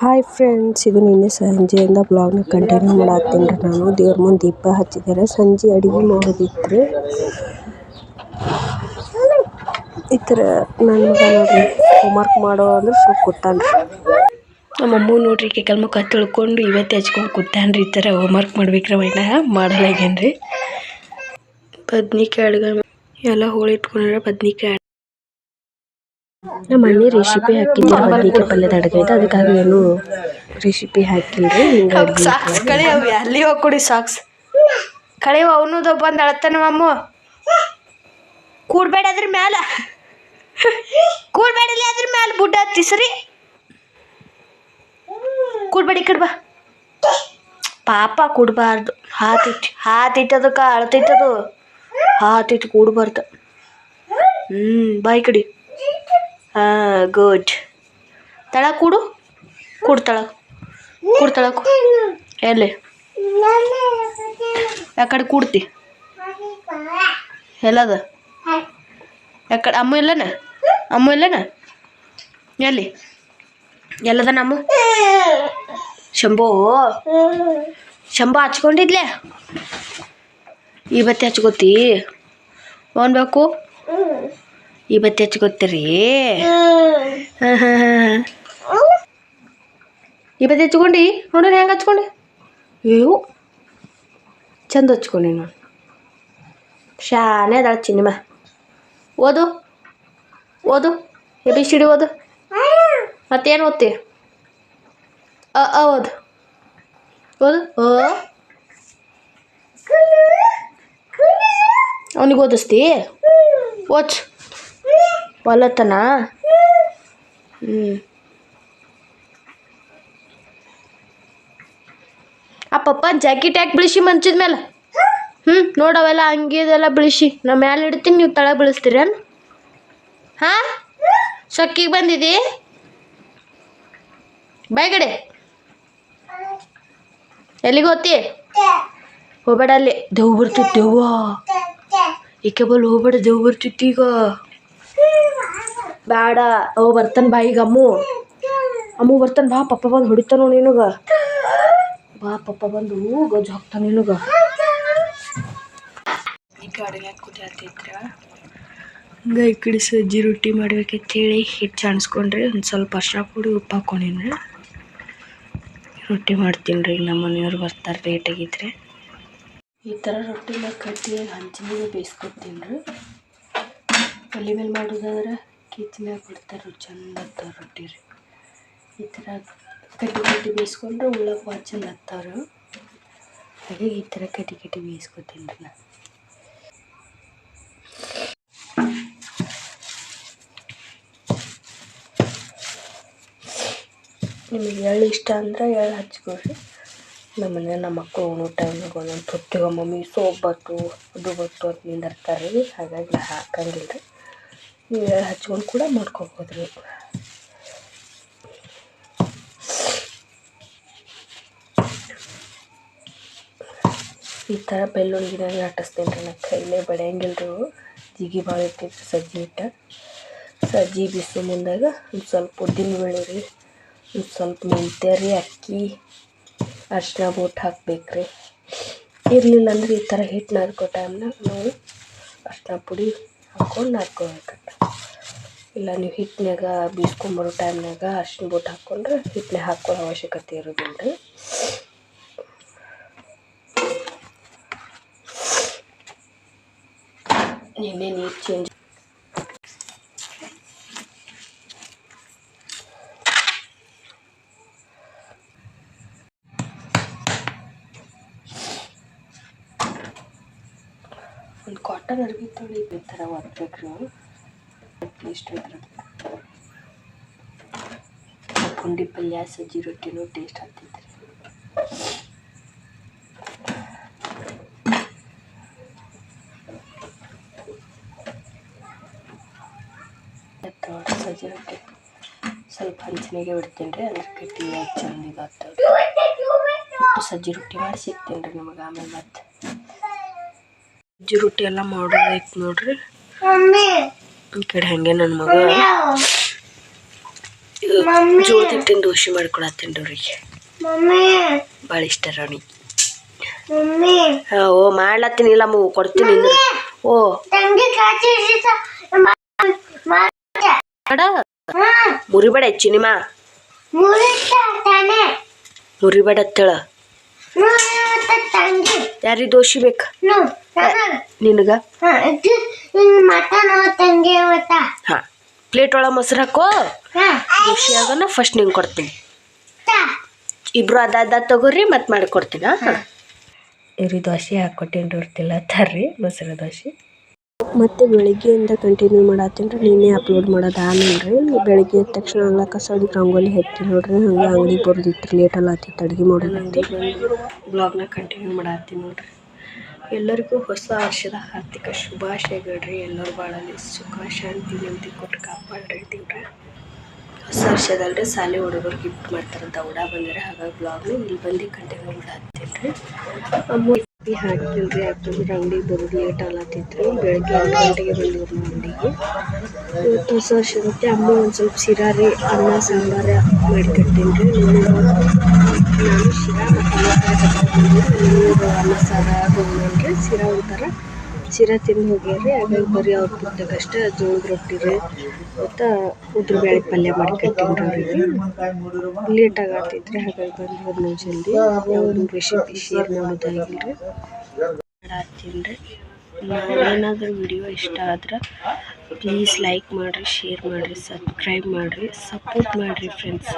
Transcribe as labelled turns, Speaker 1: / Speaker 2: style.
Speaker 1: Hi friends ಇದು ನಿನ್ನೆ ಸಂಜೆಯಿಂದ ಬ್ಲಾಗ್ನ ಕಂಟಿನ್ಯೂ ಮಾಡತ್ತೀನಿ ರೀ ನಾನು. ದೇವ್ರ ಮುಂದೆ ದೀಪ ಹಚ್ಚಿದ್ದಾರೆ ಸಂಜೆ ಅಡುಗೆ ಮಾಡೋದಿತ್ತು ಈ ಥರ ನನ್ನ ಮಗ ನೋಡ್ರಿ ಹೋಮ್ವರ್ಕ್ ಮಾಡೋ ಅಂದ್ರೆ ಸ್ವಲ್ಪ ಕೂತಾನೆ ನಮ್ಮ ಅಮ್ಮ ನೋಡ್ರಿ ಕೆಲ್ ಮುಖ ತಿಳ್ಕೊಂಡು ಇವತ್ತೇ ಹಚ್ಕೊಂಡು ಕೂತಾನ್ರಿ. ಈ ಥರ ಹೋಮ್ವರ್ಕ್ ಮಾಡ್ಬೇಕ್ರಿ ಅಣ್ಣ ಮಾಡಲಾಗೇನ್ರಿ ಬದ್ನಿಕಾಯಿ ಅಡುಗೆ ಎಲ್ಲ ಹೋಳಿ ಇಟ್ಕೊಂಡ್ರೆ ಬದ್ನಿಕಾಯಿ ನಮ್ಮ ಅಣ್ಣಿ ರೆಸಿಪಿ ಹಾಕಿದ್ರು ಬದ್ನಿಕಾಯಿ ಪಲ್ಯದ ಅಡುಗೆ ಐತೆ ಅದಕ್ಕಾಗಿ ಏನು ರೆಸಿಪಿ ಹಾಕಿಲ್ರಿ
Speaker 2: ಸಾಕ್ಸ್ ಕಳೆ ಅವು ಅಲ್ಲಿ ಹೋಗಿ ಕೊಡಿ ಸಾಕ್ಸ್? ಕಳೆ ಅವನು ಬಂದು ಅಳತ್ತಾನ ಅಮ್ಮ ಕೂಡ್ಬೇಡ ಅದ್ರ ಮ್ಯಾಲ. ಕೂಡಬೇಡಲಿ ಅದ್ರ ಮ್ಯಾಲ ಬುಡ್ಡ ಹತ್ತಿ ಕೂಡಬೇಡಿ ಕಡ್ಬಾ ಪಾಪ ಕೂಡಬಾರ್ದು. ಹಾತಿಟ್ಟು ಹಾತಿಟ್ಟು ಅದಕ್ಕೆ ಅಳ್ತೈತದು ಹಾತಿಟ್ಟು ಕೂಡಬಾರ್ದು. ಹ್ಞೂ ಬಾಯ್ ಕಡಿ. ಹಾಂ ಗುಡ್ ತಳ ಕೂಡು. ಕೂಡು ತಳ. ಕೂಡು ತಳ ಎಲ್ಲಿ? ಯಾಕಡೆ ಕೂಡ್ತಿ. ಎಲ್ಲದ? ಯಾಕಡೆ ಅಮ್ಮ ಎಲ್ಲನ? ಅಮ್ಮ ಎಲ್ಲನ? ಎಲ್ಲಿ? ಎಲ್ಲದ ನಮ್ಮ? ಶಂಭೋ. ಶಂಭ ಹಚ್ಕೊಂಡಿದ್ಲೆ? ಈ ಬತ್ತಿ ಹಚ್ಕೋತಿ. ಅವನ್ ಬೇಕು ಈ ಬತ್ತಿ ಹಚ್ಕೋತೀರಿ ಹಾಂ ಹಾಂ ಹಾಂ ಈ ಬತ್ತಿ ಹಚ್ಕೊಂಡು ನೋಡ್ರಿ ಹೆಂಗೆ ಹಚ್ಕೊಂಡು ಅಯ್ಯೋ. ಚಂದ ಹಚ್ಕೊಂಡಿ ನಾನು ಶಾನೆ ಅದಾಳ ಚಿನ್ನಿಮ ಓದು. ಓದು. ಎ, ಬಿ, ಸಿ, ಡಿ ಓದು. ಮತ್ತೇನು ಓದ್ತಿ? ಅ ಅ ಓದು. ಓದು. ಅ. ಅವನಿಗೆ ಓದಿಸ್ತಿ? ಓದ್ಸ್ ಒಲ್ಲತ್ತನ ಹ್ಞೂ ಆ ಪಪ್ಪ ಜಾಕೆಟ್ ಯಾಕೆ ಬಿಳಿಸಿ ಮಂಚದ ಮೇಲೆ ಹ್ಞೂ ನೋಡವೆಲ್ಲ ಅಂಗಿದೆಲ್ಲ ಬಿಳಿಸಿ. ನಾ ಮ್ಯಾಲೆ ಇಡ್ತೀನಿ, ನೀವು ತಳ ಬಿಳಿಸ್ತೀರೇನು? ಹಾಂ? ಸೊಕ್ಕಿಗೆ ಬಾಯ್ಗಡೆ. ಎಲ್ಲಿಗೆ ಹೋಗ್ತಿ? ಹೋಗ್ಬೇಡ ಅಲ್ಲಿ. ದೇವ್ ಬರ್ತೈತಿ ದೇವ್ವ. ಈಕೆ ಬಲ್ ಹೋಗ್ಬೇಡ ದೇವ್ ಬರ್ತೈತಿ ಈಗ. ಬೇಡ. ಅವ ಬರ್ತಾನೆ ಬಾ ಈಗ ಅಮ್ಮು. ಅಮ್ಮು ಬರ್ತಾನೆ ಬಾ ಪಪ್ಪ ಬಂದು ಹೊಡಿತಾನೋ ನಿನಗ. ಬಾ ಪಪ್ಪ ಬಂದು ಗಜ್ ಹಾಕ್ತಾನೆ ನಿನಗ. ಕುದಿಯತ್ತಿದ್ರ ಹಂಗೆ ಈ ಕಡೆ ಸಜ್ಜಿ ರೊಟ್ಟಿ ಮಾಡ್ಬೇಕಂತೇಳಿ ಹಿಟ್ಟು ಚಾಣಿಸ್ಕೊಂಡ್ರಿ ಒಂದು ಸ್ವಲ್ಪ ಅರ್ಶಿನ ಪುಡಿ ಉಪ್ಪು ಹಾಕೊಂಡಿನ. ರೊಟ್ಟಿ ಮಾಡ್ತೀನಿ ರೀ ನಮ್ಮ ಮನೆಯವ್ರು ಬರ್ತಾರೆ ಲೇಟಾಗಿದ್ರೆ ಈ ಥರ ರೊಟ್ಟಿನ ಕಟ್ಟಿ ಹಂಚಿನ ಬೇಯಿಸ್ಕೊತೀನಿ ರೀ. ಒಲೆ ಮೇಲೆ ಮಾಡೋದಾದ್ರೆ ಕಿಚ್ನ್ಯಾಗ ಬಿಡ್ತಾರೆ ಚಂದ ಹತ್ತಾವ ರೊಟ್ಟಿ ರೀ ಈ ಥರ ಕಟ್ಟಿ ಕಟ್ಟಿ ಬೇಯಿಸ್ಕೊಂಡ್ರೆ ಉಳ್ಳಾಗ ಭಾಳ ಚಂದ ಹತ್ತಾವ್ರು. ಹಾಗೆ ಈ ಥರ ಕಟ್ಟಿ ಕಟ್ಟಿ ಬೇಯಿಸ್ಕೊತೀನಿ ರೀ ನಾನು. ನಿಮಗೆ ಎಳ್ಳು ಇಷ್ಟ ಅಂದ್ರೆ ಎಳ್ಳು ಹಚ್ಕೊಳ್ರಿ. ನಮ್ಮ ಮನೆ ನಮ್ಮ ಮಕ್ಕಳು ಉಣ್ಣೋ ಟೈಮ್ನಾಗ ಒಂದೊಂದು ತೊಟ್ಟಿಗೆ ಮಮ್ಮಿ ಸೋಪ್ ಬತ್ತು ಅದು ಬತ್ತು ಅಂತ ನಿಂದಿರ್ತಾರೆ ರೀ. ಹಾಗಾಗಿ ಹಾಕಂಗಿಲ್ಲ ರೀ. ಹಚ್ಕೊಂಡು ಕೂಡ ಮಾಡ್ಕೊಬೋದು. ರೀ ಈ ಥರ ಬೆಳ್ಳುಳ್ಳಿನಾಗ ಆಟಿಸ್ತೀನಿ ರೀ ನಾ ಕೈಲೇ ಬೆಳೆಯಂಗಿಲ್ಲ ರೀ ಅವು ಜಿಗಿ ಭಾಳ ಇರ್ತೈತೆ ಸಜ್ಜಿ ಹಿಟ್ಟ. ಸಜ್ಜಿ ಬಿಸಿ ಮುಂದಾಗ ಒಂದು ಸ್ವಲ್ಪ ಉದ್ದಿನ ಬೇಳೆ ರೀ, ಒಂದು ಸ್ವಲ್ಪ ಮೆಂತ್ಯ ರೀ, ಅಕ್ಕಿ ಅರ್ಶಿನ ಬೂಟ್ ಹಾಕ್ಬೇಕು ರೀ ಇರಲಿಲ್ಲ ಅಂದ್ರೆ ಈ ಥರ ಹಿಟ್ಟು ನಾದ್ಕೋ ಟೈಮ್ನಾಗ ನಾವು ಅರ್ಶಿನ ಪುಡಿ ಹಾಕ್ಕೊಂಡು ನಾದ್ಕೋಬೇಕು ಇಲ್ಲ, ನೀವು ಹಿಟ್ಟಿನಾಗ ಬೀಸ್ಕೊಂಬರೋ ಟೈಮ್ನಾಗ ಅರ್ಶಿನ ಬೂಟ್ ಹಾಕ್ಕೊಂಡ್ರೆ ಹಿಟ್ಟನ್ನೇ ಹಾಕ್ಕೊಳ್ಳೋ ಅವಶ್ಯಕತೆ ಇರೋದಿಲ್ಲ ರೀ ನಿನ್ನೆ ನೀರು ಚೇಂಜ್ ಒಂದು ಕಾಟನ್ ಅರ್ಬಿ ತೊಳಿ ಈ ಥರ ಒದ್ಬೇಕು ನೀವು. ಅಟ್ಲೀಸ್ಟ್ ಇದ್ರ ಪುಂಡಿ ಪಲ್ಯ, ಸಜ್ಜಿ ರೊಟ್ಟಿನೂ ಟೇಸ್ಟ್ ಆಗ್ತೈತೆ ನೋಡಿ ಸಜ್ಜಿ ರೊಟ್ಟಿ. ಸ್ವಲ್ಪ ಹಂಚಿನಾಗೆ ಬಿಡ್ತೀನಿ ರೀ ಅಂದ್ರೆ ಕಟ್ಟಿ ಚಂದ ಇದಾಗ್ತವೆ ಇಟ್ಟು ಸಜ್ಜಿ ರೊಟ್ಟಿ ಮಾಡಿ ಸಿಗ್ತೀನಿ ರೀ ನಿಮಗೆ ಆಮೇಲೆ ಮತ್ತೆ. ಸಜ್ಜಿ ರೊಟ್ಟಿ ಎಲ್ಲ ಮಾಡೋದೈತೆ ನೋಡ್ರಿ. ಈ ಕಡೆ ಹಾಗೆ ನನ್ನ ಮಗ. ಜೋಳದ ತಿಂದು ದೋಸೆ ಮಾಡ್ಕೊಳತ್ತೀನಿ ಅವ್ರಿಗೆ. ಭಾಳ ಇಷ್ಟ ರಾಣಿ ಓ ಮಾಡ್ಲತ್ತೀನಿ ಇಲ್ಲ ಮಗು ಕೊಡ್ತೀನಿ ಓ. ಮುರಿಬೇಡ
Speaker 3: ತಾನೆ
Speaker 2: ಮುರಿಬೇಡ
Speaker 3: ತಳ
Speaker 2: ಯಾರಿಗೆ ದೋಸೆ ಬೇಕು?
Speaker 3: ನನಗ? ಹಿಂಗ್ ಮಟನ್ ತಂಗಿ ಮಟ
Speaker 2: ಹಾ ಪ್ಲೇಟ್ ಒಳಗೆ ಮೊಸರು ಹಾಕೋ. ಆಗೋಣ ಫಸ್ಟ್ ನಿಂಗೆ ಕೊಡ್ತೀನಿ.
Speaker 3: ತಾ.
Speaker 2: ಇಬ್ರು ಅದ ಅದ ತಗೋರಿ ಮತ್ತೆ ಮಾಡಿಕೊಡ್ತೀನಿ ಹಾಂ? ಇವ್ರಿ ದೋಸೆ ಹಾಕ್ಕೊಟ್ಟೇನ್ರಿ ಇರ್ತಿಲ್ಲ ತರ್ರಿ ಮೊಸರು ದೋಸೆ.
Speaker 1: ಮತ್ತೆ ಬೆಳಿಗ್ಗೆಯಿಂದ ಕಂಟಿನ್ಯೂ ಮಾಡತ್ತೀನಿ ರೀ ನೀನೇ ಅಪ್ಲೋಡ್ ಮಾಡೋದು ಆಮೇಲೆ ರೀ ಬೆಳಿಗ್ಗೆ ಎದ್ದ ತಕ್ಷಣ ಅಂಗ್ಳ ಕಸ ಹೊಡಿತು ರಂಗೋಲಿ ಹೆಚ್ಚಿ ನೋಡ್ರಿ ಹಂಗೆ ಅಂಗಡಿಗೆ ಬರ್ದಿತ್ತು ಲೇಟ್ ಎಲ್ಲ ಆತಿತ್ತು ಅಡುಗೆ ಮಾಡೋದಂತೆ
Speaker 2: ಬ್ಲಾಗ್ನ ಕಂಟಿನ್ಯೂ ಮಾಡತ್ತೀನಿ ನೋಡ್ರಿ. ಎಲ್ಲರಿಗೂ ಹೊಸ ವರ್ಷದ ಹಾರ್ದಿಕ ಶುಭಾಶಯಗಳ್ರಿ. ಎಲ್ಲರ ಬಾಳಲ್ಲಿ ಸುಖ, ಶಾಂತಿ, ನೆಮ್ಮದಿ ಕೊಟ್ಟು ಕಾಪಾಡ್ರಿ ದೇವ್ರ. ಹೊಸ ವರ್ಷದಲ್ರಿ, ಶಾಲೆ ಹುಡುಗರು ಗಿಫ್ಟ್ ಮಾಡ್ತಾರಂತ ಉಡ ಬಂದರೆ. ಹಾಗಾಗಿ ಬ್ಲಾಗ್ನು ಇಲ್ಲಿ ಬಂದು ಕಂಟಿನ್ಯೂ ಮಾಡತ್ತೀನಿ ರೀ ಅಮ್ಮ ಹಾಕ್ತೀನಿ ರೀ ಯಾಕಂದ್ರೆ ಅಂಗಡಿಗೆ ಬರೋದು ಲೇಟ್ ಆಗ್ಲತ್ತಿತ್ತು ಬೆಳಗ್ಗೆ ಎಂಟು ಗಂಟೆಗೆ ಬಂದಿವ್ರಿ ನಾವು ಅಂಗಡಿಗೆ. ಇವತ್ತು ಹೊಸ ವರ್ಷ ಇರುತ್ತೆ ಅಮ್ಮ ಒಂದು ಸ್ವಲ್ಪ ಸಿರಾರಿ ಅನ್ನ, ಸಾಂಬಾರು ಮಾಡಿಕೊಡ್ತೀನಿ ರೀ ನಾನು ಶಿರಾ ಮತ್ತು ನೀವು ಅನ್ನ ಸಾರ ತೊಗೊಂಡ್ರಿ ಶಿರಾ ಒಂಥರ ಶಿರಾ ತಿಂದು ಹೋಗ್ಯಾರಿ ಹಾಗಾಗಿ ಬರೀ ಅವ್ರ ಪುಟ್ಟಗಷ್ಟೇ ಜೋಳದ ರೊಟ್ಟಿ ರೀ ಮತ್ತು ಉದ್ರ ಬೇಳೆ ಪಲ್ಯ ಮಾಡಿ ಕಟ್ಟಿದ್ರು ಅವ್ರಿಗೆ ಲೇಟ್ ಆಗ್ತೈತ್ರಿ ಹಾಗಾಗಿ ಬಂದು ನಾವು ಜಲ್ದಿ ಯಾವುದು ರೆಸಿಪಿ ಶೇರ್ ಮಾಡೋದಾಗಿಲ್ರಿ ರೀ ಮಾಡತ್ತೀನಿ ರೀ. ಏನಾದರೂ ವಿಡಿಯೋ ಇಷ್ಟ ಆದ್ರೆ ಪ್ಲೀಸ್ ಲೈಕ್ ಮಾಡಿರಿ ಶೇರ್ ಮಾಡಿರಿ ಸಬ್ಸ್ಕ್ರೈಬ್ ಮಾಡಿರಿ ಸಪೋರ್ಟ್ ಮಾಡಿರಿ ಫ್ರೆಂಡ್ಸ್